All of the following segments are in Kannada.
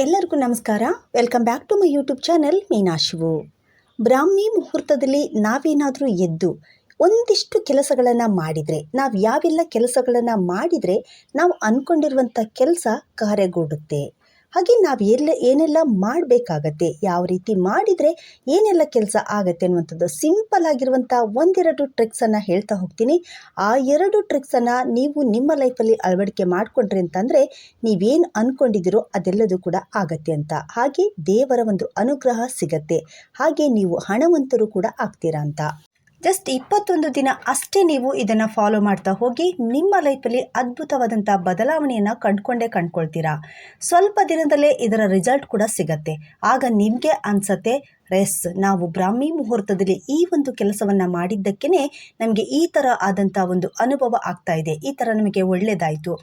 ಎಲ್ಲರಿಗೂ ನಮಸ್ಕಾರ. Welcome back to my YouTube channel Meenashivu ಬ್ರಾಹ್ಮಿ ಮುಹೂರ್ತದಲ್ಲಿ ನಾವೇನಾದರೂ ಎದ್ದು ಒಂದಿಷ್ಟು ಕೆಲಸಗಳನ್ನು ಮಾಡಿದರೆ, ನಾವು ಯಾವೆಲ್ಲ ಕೆಲಸಗಳನ್ನು ಮಾಡಿದರೆ ನಾವು ಅಂದ್ಕೊಂಡಿರುವಂಥ ಕೆಲಸ ಕಾರ್ಯಗೂಡುತ್ತೆ. ಹಾಗೆ ನಾವು ಎಲ್ಲ, ಏನೆಲ್ಲ ಮಾಡಬೇಕಾಗತ್ತೆ, ಯಾವ ರೀತಿ ಮಾಡಿದರೆ ಏನೆಲ್ಲ ಕೆಲಸ ಆಗತ್ತೆ ಅನ್ನುವಂಥದ್ದು ಸಿಂಪಲ್ ಆಗಿರುವಂಥ ಒಂದೆರಡು ಟ್ರಿಕ್ಸನ್ನು ಹೇಳ್ತಾ ಹೋಗ್ತೀನಿ. ಆ ಎರಡು ಟ್ರಿಕ್ಸನ್ನು ನೀವು ನಿಮ್ಮ ಲೈಫಲ್ಲಿ ಅಳವಡಿಕೆ ಮಾಡಿಕೊಂಡ್ರಿ ಅಂತಂದರೆ ನೀವೇನು ಅಂದ್ಕೊಂಡಿದ್ದೀರೋ ಅದೆಲ್ಲದೂ ಕೂಡ ಆಗತ್ತೆ ಅಂತ. ಹಾಗೆ ದೇವರ ಒಂದು ಅನುಗ್ರಹ ಸಿಗತ್ತೆ. ಹಾಗೆ ನೀವು ಹಣವಂತರು ಕೂಡ ಆಗ್ತೀರಾ ಅಂತ. ಜಸ್ಟ್ ಇಪ್ಪತ್ತೊಂದು ದಿನ ಅಷ್ಟೇ ನೀವು ಇದನ್ನು ಫಾಲೋ ಮಾಡ್ತಾ ಹೋಗಿ ನಿಮ್ಮ ಲೈಫಲ್ಲಿ ಅದ್ಭುತವಾದಂಥ ಬದಲಾವಣೆಯನ್ನು ಕಂಡುಕೊಂಡೇ ಕಂಡ್ಕೊಳ್ತೀರಾ. ಸ್ವಲ್ಪ ದಿನದಲ್ಲೇ ಇದರ ರಿಸಲ್ಟ್ ಕೂಡ ಸಿಗತ್ತೆ. ಆಗ ನಿಮಗೆ ಅನಿಸತ್ತೆ ರೆಸ್ ನಾವು ಬ್ರಾಹ್ಮಿ ಮುಹೂರ್ತದಲ್ಲಿ ಈ ಒಂದು ಕೆಲಸವನ್ನು ಮಾಡಿದ್ದಕ್ಕೇ ನಮಗೆ ಈ ಥರ ಆದಂಥ ಒಂದು ಅನುಭವ ಆಗ್ತಾ ಇದೆ. ಈ ಥರ ನಮಗೆ ಒಳ್ಳೆಯದಾಯಿತು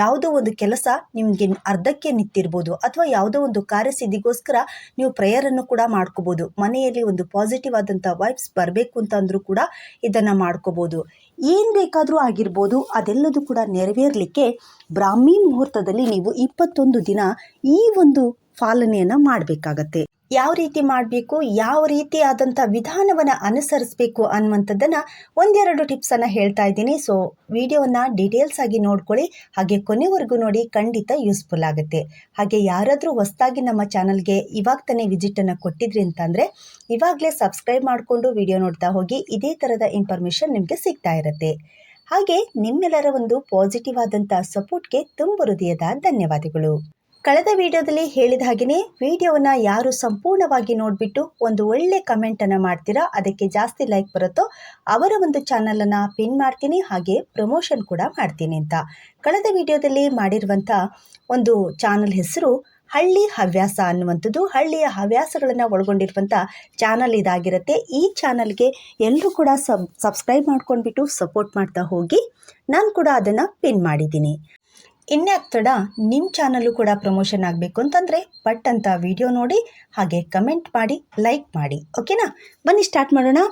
ಯಾವುದೋ ಒಂದು ಕೆಲಸ ನಿಮಗೆ ಅರ್ಧಕ್ಕೆ ನಿಂತಿರ್ಬೋದು ಅಥವಾ ಯಾವುದೋ ಒಂದು ಕಾರ್ಯಸಿದ್ಧಿಗೋಸ್ಕರ ನೀವು ಪ್ರೇಯರನ್ನು ಕೂಡ ಮಾಡ್ಕೋಬೋದು. ಮನೆಯಲ್ಲಿ ಒಂದು ಪಾಸಿಟಿವ್ ಆದಂಥ ವೈಬ್ಸ್ ಬರಬೇಕು ಅಂತ ಅಂದರೂ ಕೂಡ ಇದನ್ನು ಮಾಡ್ಕೋಬೋದು. ಏನು ಬೇಕಾದರೂ ಆಗಿರ್ಬೋದು, ಅದೆಲ್ಲದೂ ಕೂಡ ನೆರವೇರಲಿಕ್ಕೆ ಬ್ರಾಹ್ಮಿ ಮುಹೂರ್ತದಲ್ಲಿ ನೀವು ಇಪ್ಪತ್ತೊಂದು ದಿನ ಈ ಒಂದು ಪಾಲನೆಯನ್ನು ಮಾಡಬೇಕಾಗತ್ತೆ. ಯಾವ ರೀತಿ ಮಾಡಬೇಕು, ಯಾವ ರೀತಿ ಆದಂಥ ವಿಧಾನವನ್ನು ಅನುಸರಿಸಬೇಕು ಅನ್ನುವಂಥದ್ದನ್ನು ಒಂದೆರಡು ಟಿಪ್ಸನ್ನು ಹೇಳ್ತಾ ಇದ್ದೀನಿ. ಸೊ, ವಿಡಿಯೋನ ಡೀಟೇಲ್ಸ್ ಆಗಿ ನೋಡ್ಕೊಳ್ಳಿ. ಹಾಗೆ ಕೊನೆವರೆಗೂ ನೋಡಿ, ಖಂಡಿತ ಯೂಸ್ಫುಲ್ ಆಗುತ್ತೆ. ಹಾಗೆ ಯಾರಾದರೂ ಹೊಸದಾಗಿ ನಮ್ಮ ಚಾನಲ್ಗೆ ಇವಾಗ ತಾನೇ ವಿಸಿಟನ್ನು ಕೊಟ್ಟಿದ್ರಿ ಅಂತಂದರೆ, ಇವಾಗಲೇ ಸಬ್ಸ್ಕ್ರೈಬ್ ಮಾಡಿಕೊಂಡು ವಿಡಿಯೋ ನೋಡ್ತಾ ಹೋಗಿ, ಇದೇ ಥರದ ಇನ್ಫಾರ್ಮೇಷನ್ ನಿಮಗೆ ಸಿಗ್ತಾ ಇರುತ್ತೆ. ಹಾಗೆ ನಿಮ್ಮೆಲ್ಲರ ಒಂದು ಪಾಸಿಟಿವ್ ಆದಂಥ ಸಪೋರ್ಟ್ಗೆ ತುಂಬ ಹೃದಯದ ಧನ್ಯವಾದಗಳು. ಕಳೆದ ವಿಡಿಯೋದಲ್ಲಿ ಹೇಳಿದ ಹಾಗೆಯೇ ವಿಡಿಯೋವನ್ನು ಯಾರು ಸಂಪೂರ್ಣವಾಗಿ ನೋಡಿಬಿಟ್ಟು ಒಂದು ಒಳ್ಳೆ ಕಮೆಂಟನ್ನು ಮಾಡ್ತೀರಾ, ಅದಕ್ಕೆ ಜಾಸ್ತಿ ಲೈಕ್ ಬರುತ್ತೋ ಅವರ ಒಂದು ಚಾನಲನ್ನು ಪಿನ್ ಮಾಡ್ತೀನಿ, ಹಾಗೆ ಪ್ರಮೋಷನ್ ಕೂಡ ಮಾಡ್ತೀನಿ ಅಂತ. ಕಳೆದ ವಿಡಿಯೋದಲ್ಲಿ ಮಾಡಿರುವಂಥ ಒಂದು ಚಾನಲ್ ಹೆಸರು ಹಳ್ಳಿ ಹವ್ಯಾಸ ಅನ್ನುವಂಥದ್ದು. ಹಳ್ಳಿಯ ಹವ್ಯಾಸಗಳನ್ನು ಒಳಗೊಂಡಿರುವಂಥ ಚಾನಲ್ ಇದಾಗಿರುತ್ತೆ. ಈ ಚಾನಲ್ಗೆ ಎಲ್ಲರೂ ಕೂಡ ಸಬ್ ಸಬ್ಸ್ಕ್ರೈಬ್ ಮಾಡ್ಕೊಂಡ್ಬಿಟ್ಟು ಸಪೋರ್ಟ್ ಮಾಡ್ತಾ ಹೋಗಿ, ನಾನು ಕೂಡ ಅದನ್ನು ಪಿನ್ ಮಾಡಿದ್ದೀನಿ. ಇನ್ಯಾಕ್ ತಡ ನಿಮ್ಮ ಚಾನಲ್ಲು ಕೂಡ ಪ್ರಮೋಷನ್ ಆಗಬೇಕು ಅಂತಂದರೆ ಪಟ್ ಅಂತ ವಿಡಿಯೋ ನೋಡಿ ಹಾಗೆ ಕಮೆಂಟ್ ಮಾಡಿ, ಲೈಕ್ ಮಾಡಿ, ಓಕೆನಾ? ಬನ್ನಿ ಸ್ಟಾರ್ಟ್ ಮಾಡೋಣ.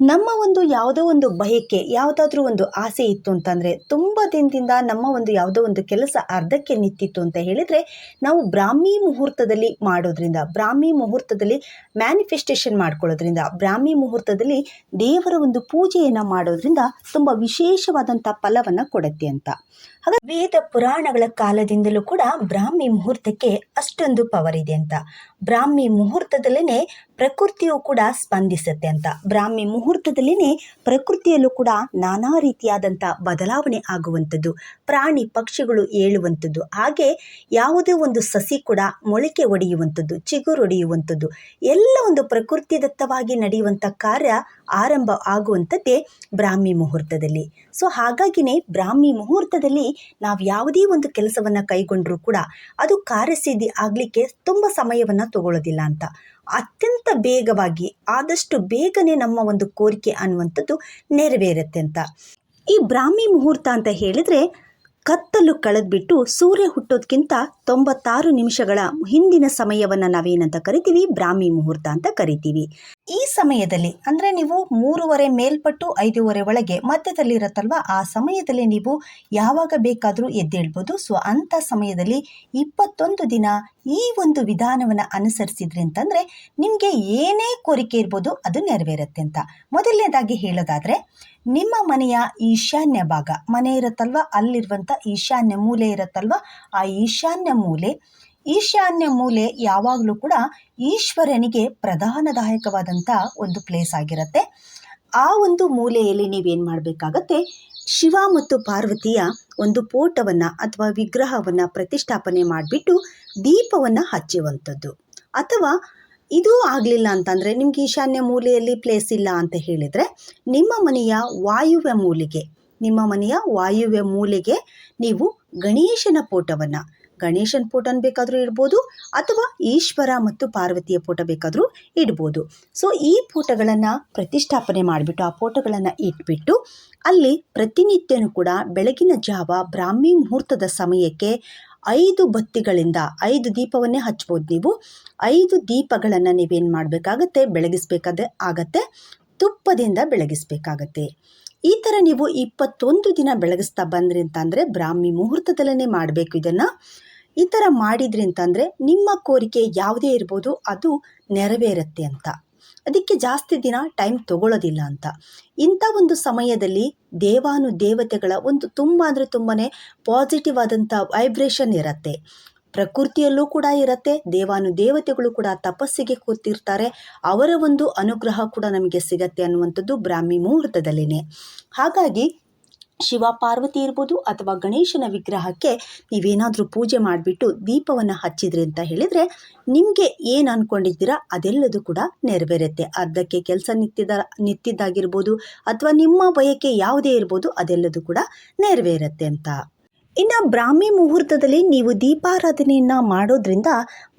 ನಮ್ಮ ಒಂದು ಯಾವುದೋ ಒಂದು ಬಯಕೆ, ಯಾವುದಾದ್ರೂ ಒಂದು ಆಸೆ ಇತ್ತು ಅಂತಂದರೆ ತುಂಬ ದಿನದಿಂದ ನಮ್ಮ ಒಂದು ಯಾವುದೋ ಒಂದು ಕೆಲಸ ಅರ್ಧಕ್ಕೆ ನಿಂತಿತ್ತು ಅಂತ ಹೇಳಿದರೆ ನಾವು ಬ್ರಾಹ್ಮಿ ಮುಹೂರ್ತದಲ್ಲಿ ಮಾಡೋದ್ರಿಂದ, ಬ್ರಾಹ್ಮಿ ಮುಹೂರ್ತದಲ್ಲಿ ಮ್ಯಾನಿಫೆಸ್ಟೇಷನ್ ಮಾಡ್ಕೊಳ್ಳೋದ್ರಿಂದ, ಬ್ರಾಹ್ಮಿ ಮುಹೂರ್ತದಲ್ಲಿ ದೇವರ ಒಂದು ಪೂಜೆಯನ್ನು ಮಾಡೋದ್ರಿಂದ ತುಂಬ ವಿಶೇಷವಾದಂಥ ಫಲವನ್ನು ಕೊಡುತ್ತೆ ಅಂತ. ಹಾಗೆ ವೇದ ಪುರಾಣಗಳ ಕಾಲದಿಂದಲೂ ಕೂಡ ಬ್ರಾಹ್ಮಿ ಮುಹೂರ್ತಕ್ಕೆ ಅಷ್ಟೊಂದು ಪವರ್ ಇದೆ ಅಂತ. ಬ್ರಾಹ್ಮಿ ಮುಹೂರ್ತದಲ್ಲೇ ಪ್ರಕೃತಿಯು ಕೂಡ ಸ್ಪಂದಿಸುತ್ತೆ ಅಂತ. ಬ್ರಾಹ್ಮಿ ಮುಹೂರ್ತದಲ್ಲಿನೇ ಪ್ರಕೃತಿಯಲ್ಲೂ ಕೂಡ ನಾನಾ ರೀತಿಯಾದಂಥ ಬದಲಾವಣೆ ಆಗುವಂಥದ್ದು, ಪ್ರಾಣಿ ಪಕ್ಷಿಗಳು ಏಳುವಂಥದ್ದು, ಹಾಗೆ ಯಾವುದೇ ಒಂದು ಸಸಿ ಕೂಡ ಮೊಳಕೆ ಒಡೆಯುವಂಥದ್ದು ಚಿಗುರೊಡೆಯುವಂಥದ್ದು ಎಲ್ಲ ಒಂದು ಪ್ರಕೃತಿದತ್ತವಾಗಿ ನಡೆಯುವಂಥ ಕಾರ್ಯ ಆರಂಭ ಆಗುವಂಥದ್ದೇ ಬ್ರಾಹ್ಮಿ ಮುಹೂರ್ತದಲ್ಲಿ. ಸೊ ಹಾಗಾಗಿನೇ ಬ್ರಾಹ್ಮಿ ಮುಹೂರ್ತದಲ್ಲಿ ನಾವು ಯಾವುದೇ ಒಂದು ಕೆಲಸವನ್ನು ಕೈಗೊಂಡರೂ ಕೂಡ ಅದು ಕಾರ್ಯಸಿದ್ಧಿ ಆಗಲಿಕ್ಕೆ ತುಂಬ ಸಮಯವನ್ನು ತಗೊಳ್ಳೋದಿಲ್ಲ ಅಂತ. ಅತ್ಯಂತ ಬೇಗವಾಗಿ, ಆದಷ್ಟು ಬೇಗನೆ ನಮ್ಮ ಒಂದು ಕೋರಿಕೆ ಅನ್ನುವಂಥದ್ದು ನೆರವೇರುತ್ತೆ ಅಂತ. ಈ ಬ್ರಾಹ್ಮಿ ಮುಹೂರ್ತ ಅಂತ ಹೇಳಿದರೆ ಕತ್ತಲು ಕಳೆದ್ಬಿಟ್ಟು ಸೂರ್ಯ ಹುಟ್ಟೋದಕ್ಕಿಂತ ತೊಂಬತ್ತಾರು ನಿಮಿಷಗಳ ಹಿಂದಿನ ಸಮಯವನ್ನು ನಾವೇನಂತ ಕರಿತೀವಿ? ಬ್ರಾಹ್ಮಿ ಮುಹೂರ್ತ ಅಂತ ಕರಿತೀವಿ. ಈ ಸಮಯದಲ್ಲಿ, ಅಂದರೆ ನೀವು ಮೂರುವರೆ ಮೇಲ್ಪಟ್ಟು ಐದೂವರೆ ಒಳಗೆ ಮಧ್ಯದಲ್ಲಿರುತ್ತಲ್ವ, ಆ ಸಮಯದಲ್ಲಿ ನೀವು ಯಾವಾಗ ಬೇಕಾದರೂ ಎದ್ದೇಳ್ಬೋದು. ಸೊ ಅಂಥ ಸಮಯದಲ್ಲಿ ಇಪ್ಪತ್ತೊಂದು ದಿನ ಈ ಒಂದು ವಿಧಾನವನ್ನು ಅನುಸರಿಸಿದ್ರಿ ಅಂತಂದರೆ ನಿಮಗೆ ಏನೇ ಕೋರಿಕೆ ಇರ್ಬೋದು ಅದು ನೆರವೇರುತ್ತೆ ಅಂತ. ಮೊದಲನೇದಾಗಿ ಹೇಳೋದಾದರೆ, ನಿಮ್ಮ ಮನೆಯ ಈಶಾನ್ಯ ಭಾಗ, ಮನೆ ಇರುತ್ತಲ್ವ ಅಲ್ಲಿರುವಂಥ ಈಶಾನ್ಯ ಮೂಲೆ ಇರುತ್ತಲ್ವ, ಆ ಈಶಾನ್ಯ ಮೂಲೆ ಈಶಾನ್ಯ ಮೂಲೆ ಯಾವಾಗಲೂ ಕೂಡ ಈಶ್ವರನಿಗೆ ಪ್ರಧಾನದಾಯಕವಾದಂಥ ಒಂದು ಪ್ಲೇಸ್ ಆಗಿರುತ್ತೆ. ಆ ಒಂದು ಮೂಲೆಯಲ್ಲಿ ನೀವೇನು ಮಾಡಬೇಕಾಗತ್ತೆ? ಶಿವ ಮತ್ತು ಪಾರ್ವತಿಯ ಒಂದು ಪೋಟವನ್ನು ಅಥವಾ ವಿಗ್ರಹವನ್ನು ಪ್ರತಿಷ್ಠಾಪನೆ ಮಾಡಿಬಿಟ್ಟು ದೀಪವನ್ನು ಹಚ್ಚುವಂಥದ್ದು. ಅಥವಾ ಇದು ಆಗಲಿಲ್ಲ ಅಂತಂದರೆ ನಿಮ್ಗೆ ಈಶಾನ್ಯ ಮೂಲೆಯಲ್ಲಿ ಪ್ಲೇಸ್ ಇಲ್ಲ ಅಂತ ಹೇಳಿದರೆ ನಿಮ್ಮ ಮನೆಯ ವಾಯುವ್ಯ ಮೂಲೆಗೆ, ನಿಮ್ಮ ಮನೆಯ ವಾಯುವ್ಯ ಮೂಲೆಗೆ ನೀವು ಗಣೇಶನ ಫೋಟೋವನ್ನು ಗಣೇಶನ ಫೋಟೋನ ಬೇಕಾದರೂ ಇಡ್ಬೋದು, ಅಥವಾ ಈಶ್ವರ ಮತ್ತು ಪಾರ್ವತಿಯ ಫೋಟೋ ಬೇಕಾದರೂ ಇಡ್ಬೋದು. ಸೊ ಈ ಫೋಟೋಗಳನ್ನು ಪ್ರತಿಷ್ಠಾಪನೆ ಮಾಡಿಬಿಟ್ಟು, ಆ ಫೋಟೋಗಳನ್ನು ಇಟ್ಬಿಟ್ಟು, ಅಲ್ಲಿ ಪ್ರತಿನಿತ್ಯನೂ ಕೂಡ ಬೆಳಗಿನ ಜಾವ ಬ್ರಾಹ್ಮಿ ಮುಹೂರ್ತದ ಸಮಯಕ್ಕೆ ಐದು ಬತ್ತಿಗಳಿಂದ ಐದು ದೀಪವನ್ನೇ ಹಚ್ಬೋದು ನೀವು. ಐದು ದೀಪಗಳನ್ನು ನೀವೇನು ಮಾಡಬೇಕಾಗತ್ತೆ? ಬೆಳಗಿಸ್ಬೇಕಾದ ಆಗತ್ತೆ. ತುಪ್ಪದಿಂದ ಬೆಳಗಿಸ್ಬೇಕಾಗತ್ತೆ. ಈ ಥರ ನೀವು ಇಪ್ಪತ್ತೊಂದು ದಿನ ಬೆಳಗಿಸ್ತಾ ಬಂದ್ರಿ ಅಂತಂದರೆ ಬ್ರಾಹ್ಮಿ ಮುಹೂರ್ತದಲ್ಲೇ ಮಾಡಬೇಕು ಇದನ್ನು. ಈ ಥರ ಮಾಡಿದ್ರಿ ಅಂತಂದರೆ ನಿಮ್ಮ ಕೋರಿಕೆ ಯಾವುದೇ ಇರ್ಬೋದು, ಅದು ನೆರವೇರುತ್ತೆ ಅಂತ. ಅದಕ್ಕೆ ಜಾಸ್ತಿ ದಿನ ಟೈಮ್ ತಗೊಳ್ಳೋದಿಲ್ಲ ಅಂತ. ಇಂಥ ಒಂದು ಸಮಯದಲ್ಲಿ ದೇವಾನು ದೇವತೆಗಳ ಒಂದು ತುಂಬ ಅಂದರೆ ತುಂಬಾ ಪಾಸಿಟಿವ್ ಆದಂಥ ವೈಬ್ರೇಷನ್ ಇರುತ್ತೆ. ಪ್ರಕೃತಿಯಲ್ಲೂ ಕೂಡ ಇರುತ್ತೆ, ದೇವಾನು ದೇವತೆಗಳು ಕೂಡ ತಪಸ್ಸಿಗೆ ಕೂತಿರ್ತಾರೆ, ಅವರ ಒಂದು ಅನುಗ್ರಹ ಕೂಡ ನಮಗೆ ಸಿಗತ್ತೆ ಅನ್ನುವಂಥದ್ದು ಬ್ರಾಹ್ಮಿ ಮುಹೂರ್ತದಲ್ಲಿನೇ. ಹಾಗಾಗಿ ಶಿವ ಪಾರ್ವತಿ ಇರ್ಬೋದು ಅಥವಾ ಗಣೇಶನ ವಿಗ್ರಹಕ್ಕೆ ನೀವೇನಾದರೂ ಪೂಜೆ ಮಾಡಿಬಿಟ್ಟು ದೀಪವನ್ನು ಹಚ್ಚಿದ್ರಿ ಅಂತ ಹೇಳಿದರೆ ನಿಮಗೆ ಏನು ಅಂದ್ಕೊಂಡಿದ್ದೀರಾ ಅದೆಲ್ಲದೂ ಕೂಡ ನೆರವೇರುತ್ತೆ. ಅದಕ್ಕೆ ಕೆಲಸ ನಿಂತಿದ ನಿತ್ತಿದ್ದಾಗಿರ್ಬೋದು ಅಥವಾ ನಿಮ್ಮ ಬಯಕೆ ಯಾವುದೇ ಇರ್ಬೋದು ಅದೆಲ್ಲದೂ ಕೂಡ ನೆರವೇರುತ್ತೆ ಅಂತ. ಇನ್ನು ಬ್ರಾಹ್ಮಿ ಮುಹೂರ್ತದಲ್ಲಿ ನೀವು ದೀಪಾರಾಧನೆಯನ್ನು ಮಾಡೋದ್ರಿಂದ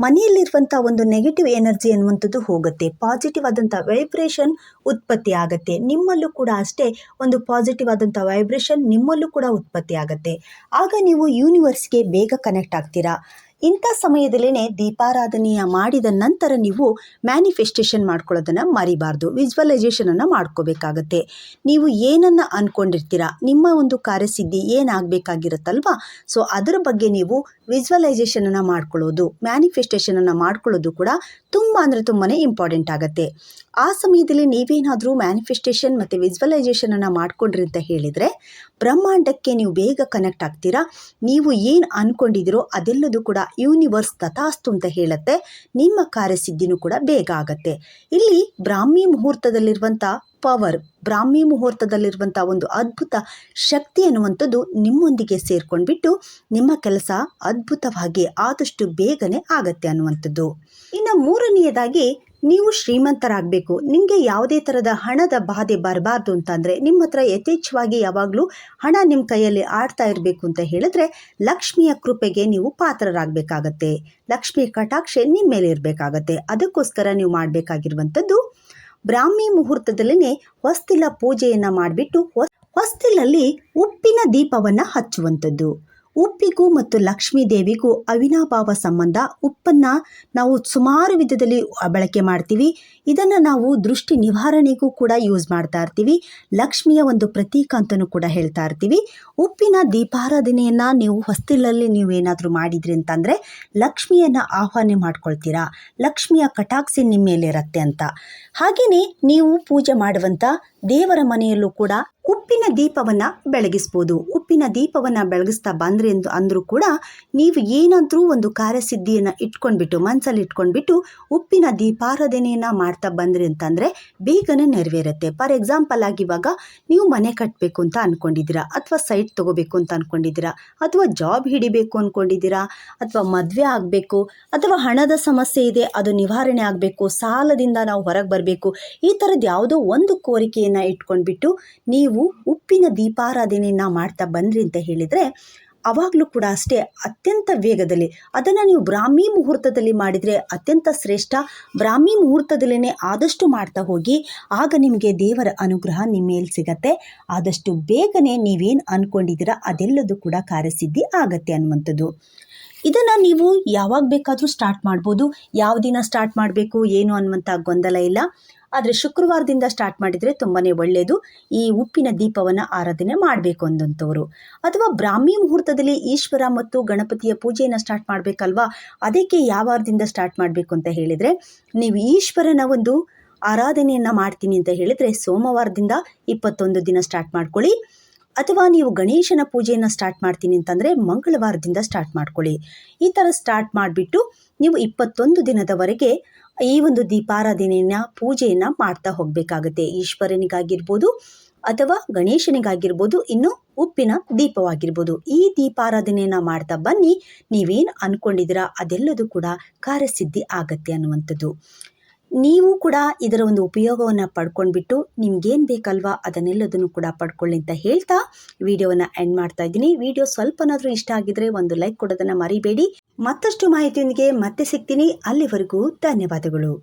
ಮನೆಯಲ್ಲಿರುವಂಥ ಒಂದು ನೆಗೆಟಿವ್ ಎನರ್ಜಿ ಅನ್ನುವಂಥದ್ದು ಹೋಗುತ್ತೆ. ಪಾಸಿಟಿವ್ ಆದಂಥ ವೈಬ್ರೇಷನ್ ಉತ್ಪತ್ತಿ ಆಗುತ್ತೆ. ನಿಮ್ಮಲ್ಲೂ ಕೂಡ ಅಷ್ಟೇ ಒಂದು ಪಾಸಿಟಿವ್ ಆದಂಥ ವೈಬ್ರೇಷನ್ ನಿಮ್ಮಲ್ಲೂ ಕೂಡ ಉತ್ಪತ್ತಿ ಆಗುತ್ತೆ. ಆಗ ನೀವು ಯೂನಿವರ್ಸ್ಗೆ ಬೇಗ ಕನೆಕ್ಟ್ ಆಗ್ತೀರಾ? ಇಂಥ ಸಮಯದಲ್ಲೇ ದೀಪಾರಾಧನೆಯ ಮಾಡಿದ ನಂತರ ನೀವು ಮ್ಯಾನಿಫೆಸ್ಟೇಷನ್ ಮಾಡ್ಕೊಳ್ಳೋದನ್ನು ಮರಿಬಾರ್ದು. ವಿಜುವಲೈಸೇಷನನ್ನು ಮಾಡ್ಕೋಬೇಕಾಗತ್ತೆ. ನೀವು ಏನನ್ನು ಅನ್ಕೊಂಡಿರ್ತೀರಾ, ನಿಮ್ಮ ಒಂದು ಕಾರ್ಯಸಿದ್ಧಿ ಏನಾಗಬೇಕಾಗಿರುತ್ತಲ್ವಾ? ಸೊ, ಅದರ ಬಗ್ಗೆ ನೀವು ವಿಜುವಲೈಸೇಷನನ್ನು ಮಾಡ್ಕೊಳ್ಳೋದು ಮ್ಯಾನಿಫೆಸ್ಟೇಷನನ್ನು ಮಾಡ್ಕೊಳ್ಳೋದು ಕೂಡ ತುಂಬ ಅಂದರೆ ತುಂಬಾ ಇಂಪಾರ್ಟೆಂಟ್ ಆಗುತ್ತೆ. ಆ ಸಮಯದಲ್ಲಿ ನೀವೇನಾದರೂ ಮ್ಯಾನಿಫೆಸ್ಟೇಷನ್ ಮತ್ತು ವಿಜುವಲೈಸೇಷನನ್ನು ಮಾಡ್ಕೊಂಡ್ರಿ ಅಂತ ಹೇಳಿದರೆ, ಬ್ರಹ್ಮಾಂಡಕ್ಕೆ ನೀವು ಬೇಗ ಕನೆಕ್ಟ್ ಆಗ್ತೀರಾ? ನೀವು ಏನು ಅಂದ್ಕೊಂಡಿದ್ದೀರೋ ಅದೆಲ್ಲದೂ ಕೂಡ ಯೂನಿವರ್ಸ್ ತಥಾಸ್ತು ಅಂತ ಹೇಳುತ್ತೆ. ನಿಮ್ಮ ಕಾರ್ಯಸಿದ್ಧಿನೂ ಕೂಡ ಬೇಗ ಆಗುತ್ತೆ. ಇಲ್ಲಿ ಬ್ರಾಹ್ಮಿ ಮುಹೂರ್ತದಲ್ಲಿರುವಂಥ ಪವರ್ ಬ್ರಾಹ್ಮಿ ಮುಹೂರ್ತದಲ್ಲಿರುವಂಥ ಒಂದು ಅದ್ಭುತ ಶಕ್ತಿ ಅನ್ನುವಂಥದ್ದು ನಿಮ್ಮೊಂದಿಗೆ ಸೇರ್ಕೊಂಡ್ಬಿಟ್ಟು ನಿಮ್ಮ ಕೆಲಸ ಅದ್ಭುತವಾಗಿ ಆದಷ್ಟು ಬೇಗನೆ ಆಗತ್ತೆ ಅನ್ನುವಂಥದ್ದು. ಇನ್ನು ಮೂರನೆಯದಾಗಿ ನೀವು ಶ್ರೀಮಂತರಾಗಬೇಕು. ನಿಮಗೆ ಯಾವುದೇ ಥರದ ಹಣದ ಬಾಧೆ ಬರಬಾರ್ದು ಅಂತಂದರೆ ನಿಮ್ಮ ಹತ್ರ ಯಥೇಚ್ಛವಾಗಿ ಯಾವಾಗಲೂ ಹಣ ನಿಮ್ಮ ಕೈಯಲ್ಲಿ ಆಡ್ತಾ ಇರಬೇಕು ಅಂತ ಹೇಳಿದ್ರೆ ಲಕ್ಷ್ಮಿಯ ಕೃಪೆಗೆ ನೀವು ಪಾತ್ರರಾಗಬೇಕಾಗತ್ತೆ. ಲಕ್ಷ್ಮಿ ಕಟಾಕ್ಷೆ ನಿಮ್ಮ ಮೇಲೆ ಇರಬೇಕಾಗತ್ತೆ. ಅದಕ್ಕೋಸ್ಕರ ನೀವು ಮಾಡಬೇಕಾಗಿರುವಂಥದ್ದು ಬ್ರಾಹ್ಮಿ ಮುಹೂರ್ತದಲ್ಲೇ ಹೊಸ್ತಿಲ ಪೂಜೆಯನ್ನು ಮಾಡಿಬಿಟ್ಟು ಹೊಸ್ತಿಲಲ್ಲಿ ಉಪ್ಪಿನ ದೀಪವನ್ನು ಹಚ್ಚುವಂಥದ್ದು. ಉಪ್ಪಿಗೂ ಮತ್ತು ಲಕ್ಷ್ಮೀ ದೇವಿಗೂ ಅವಿನಾಭಾವ ಸಂಬಂಧ ಉಪ್ಪನ್ನು ನಾವು ಸುಮಾರು ವಿಧದಲ್ಲಿ ಬಳಕೆ ಮಾಡ್ತೀವಿ. ಇದನ್ನು ನಾವು ದೃಷ್ಟಿ ನಿವಾರಣೆಗೂ ಕೂಡ ಯೂಸ್ ಮಾಡ್ತಾ ಇರ್ತೀವಿ. ಲಕ್ಷ್ಮಿಯ ಒಂದು ಪ್ರತೀಕ ಅಂತಲೂ ಕೂಡ ಹೇಳ್ತಾ ಇರ್ತೀವಿ. ಉಪ್ಪಿನ ದೀಪಾರಾಧನೆಯನ್ನು ನೀವು ಹೊಸ್ತಿಲಲ್ಲಿ ನೀವು ಏನಾದರೂ ಮಾಡಿದ್ರಿ ಅಂತಂದರೆ ಲಕ್ಷ್ಮಿಯನ್ನು ಆಹ್ವಾನ ಮಾಡ್ಕೊಳ್ತೀರಾ. ಲಕ್ಷ್ಮಿಯ ಕಟಾಕ್ಷಿ ನಿಮ್ಮ ಇರುತ್ತೆ ಅಂತ. ಹಾಗೆಯೇ ನೀವು ಪೂಜೆ ಮಾಡುವಂಥ ದೇವರ ಮನೆಯಲ್ಲೂ ಕೂಡ ಉಪ್ಪಿನ ದೀಪವನ್ನು ಬೆಳಗಿಸ್ಬೋದು. ಉಪ್ಪಿನ ದೀಪವನ್ನು ಬೆಳಗಿಸ್ತಾ ಬಂದ್ರೆ ಎಂದು ಅಂದರೂ ಕೂಡ ನೀವು ಏನಾದರೂ ಒಂದು ಕಾರ್ಯಸಿದ್ಧಿಯನ್ನು ಇಟ್ಕೊಂಡ್ಬಿಟ್ಟು ಮನಸ್ಸಲ್ಲಿ ಇಟ್ಕೊಂಡ್ಬಿಟ್ಟು ಉಪ್ಪಿನ ದೀಪಾರಾಧನೆಯನ್ನು ಮಾಡ್ತಾ ಬಂದ್ರಿ ಅಂತಂದರೆ ಬೇಗನೆ ನೆರವೇರುತ್ತೆ. ಫಾರ್ ಎಕ್ಸಾಂಪಲ್ ಆಗಿ ಇವಾಗ ನೀವು ಮನೆ ಕಟ್ಟಬೇಕು ಅಂತ ಅಂದ್ಕೊಂಡಿದ್ದೀರಾ ಅಥವಾ ಸೈಟ್ ತೊಗೋಬೇಕು ಅಂತ ಅಂದ್ಕೊಂಡಿದ್ದೀರಾ ಅಥವಾ ಜಾಬ್ ಹಿಡಿಬೇಕು ಅಂದ್ಕೊಂಡಿದ್ದೀರಾ ಅಥವಾ ಮದುವೆ ಆಗಬೇಕು, ಅಥವಾ ಹಣದ ಸಮಸ್ಯೆ ಇದೆ, ಅದು ನಿವಾರಣೆ ಆಗಬೇಕು, ಸಾಲದಿಂದ ನಾವು ಹೊರಗೆ ಬರಬೇಕು, ಈ ಥರದ್ದು ಯಾವುದೋ ಒಂದು ಕೋರಿಕೆಯನ್ನು ಇಟ್ಕೊಂಡ್ಬಿಟ್ಟು ನೀವು ಉಪ್ಪಿನ ದೀಪಾರಾಧನೆಯನ್ನು ಮಾಡ್ತಾ ಬಂದ್ರಿ ಅಂತ ಹೇಳಿದರೆ, ಅವಾಗಲೂ ಕೂಡ ಅಷ್ಟೇ ಅತ್ಯಂತ ವೇಗದಲ್ಲಿ, ಅದನ್ನು ನೀವು ಬ್ರಾಹ್ಮಿ ಮುಹೂರ್ತದಲ್ಲಿ ಮಾಡಿದರೆ ಅತ್ಯಂತ ಶ್ರೇಷ್ಠ. ಬ್ರಾಹ್ಮಿ ಮುಹೂರ್ತದಲ್ಲೇ ಆದಷ್ಟು ಮಾಡ್ತಾ ಹೋಗಿ, ಆಗ ನಿಮಗೆ ದೇವರ ಅನುಗ್ರಹ ನಿಮ್ಮ ಮೇಲೆ ಸಿಗತ್ತೆ. ಆದಷ್ಟು ಬೇಗನೆ ನೀವೇನು ಅಂದ್ಕೊಂಡಿದ್ದೀರಾ ಅದೆಲ್ಲದೂ ಕೂಡ ಕಾರ್ಯಸಿದ್ಧಿ ಆಗತ್ತೆ ಅನ್ನುವಂಥದ್ದು. ಇದನ್ನು ನೀವು ಯಾವಾಗ ಬೇಕಾದರೂ ಸ್ಟಾರ್ಟ್ ಮಾಡ್ಬೋದು. ಯಾವ ದಿನ ಸ್ಟಾರ್ಟ್ ಮಾಡಬೇಕು, ಏನು ಅನ್ನುವಂಥ ಗೊಂದಲ ಇಲ್ಲ. ಆದರೆ ಶುಕ್ರವಾರದಿಂದ ಸ್ಟಾರ್ಟ್ ಮಾಡಿದರೆ ತುಂಬಾ ಒಳ್ಳೆಯದು ಈ ಉಪ್ಪಿನ ದೀಪವನ್ನು ಆರಾಧನೆ ಮಾಡಬೇಕು ಅಂದಂಥವ್ರು ಅಥವಾ ಬ್ರಾಹ್ಮಿ ಮುಹೂರ್ತದಲ್ಲಿ ಈಶ್ವರ ಮತ್ತು ಗಣಪತಿಯ ಪೂಜೆಯನ್ನು ಸ್ಟಾರ್ಟ್ ಮಾಡಬೇಕಲ್ವಾ? ಅದಕ್ಕೆ ಯಾವ ವಾರದಿಂದ ಸ್ಟಾರ್ಟ್ ಮಾಡಬೇಕು ಅಂತ ಹೇಳಿದರೆ, ನೀವು ಈಶ್ವರನ ಒಂದು ಆರಾಧನೆಯನ್ನು ಮಾಡ್ತೀನಿ ಅಂತ ಹೇಳಿದರೆ ಸೋಮವಾರದಿಂದ ಇಪ್ಪತ್ತೊಂದು ದಿನ ಸ್ಟಾರ್ಟ್ ಮಾಡ್ಕೊಳ್ಳಿ. ಅಥವಾ ನೀವು ಗಣೇಶನ ಪೂಜೆಯನ್ನು ಸ್ಟಾರ್ಟ್ ಮಾಡ್ತೀನಿ ಅಂತಂದರೆ ಮಂಗಳವಾರದಿಂದ ಸ್ಟಾರ್ಟ್ ಮಾಡ್ಕೊಳ್ಳಿ. ಈ ಥರ ಸ್ಟಾರ್ಟ್ ಮಾಡಿಬಿಟ್ಟು ನೀವು ಇಪ್ಪತ್ತೊಂದು ದಿನದವರೆಗೆ ಈ ಒಂದು ದೀಪಾರಾಧನೆಯನ್ನು, ಪೂಜೆಯನ್ನು ಮಾಡ್ತಾ ಹೋಗಬೇಕಾಗುತ್ತೆ. ಈಶ್ವರನಿಗಾಗಿರ್ಬೋದು ಅಥವಾ ಗಣೇಶನಿಗಾಗಿರ್ಬೋದು, ಇನ್ನು ಉಪ್ಪಿನ ದೀಪವಾಗಿರ್ಬೋದು. ಈ ದೀಪಾರಾಧನೆಯನ್ನು ಮಾಡ್ತಾ ಬನ್ನಿ. ನೀವೇನು ಅಂದ್ಕೊಂಡಿದ್ದೀರಾ ಅದೆಲ್ಲದೂ ಕೂಡ ಕಾರ್ಯಸಿದ್ಧಿ ಆಗತ್ತೆ ಅನ್ನುವಂಥದ್ದು. ನೀವು ಕೂಡ ಇದರ ಒಂದು ಉಪಯೋಗವನ್ನು ಪಡ್ಕೊಂಡ್ಬಿಟ್ಟು ನಿಮ್ಗೇನು ಬೇಕಲ್ವಾ ಅದನ್ನೆಲ್ಲದನ್ನು ಕೂಡ ಪಡ್ಕೊಳ್ಳಿ ಅಂತ ಹೇಳ್ತಾ ವಿಡಿಯೋವನ್ನು ಎಂಡ್ ಮಾಡ್ತಾ ಇದ್ದೀನಿ. ವಿಡಿಯೋ ಸ್ವಲ್ಪನಾದರೂ ಇಷ್ಟ ಆಗಿದ್ರೆ ಒಂದು ಲೈಕ್ ಕೊಡೋದನ್ನು ಮರಿಬೇಡಿ. ಮತ್ತಷ್ಟು ಮಾಹಿತಿಯೊಂದಿಗೆ ಮತ್ತೆ ಸಿಗ್ತೀನಿ. ಅಲ್ಲಿವರೆಗೂ ಧನ್ಯವಾದಗಳು.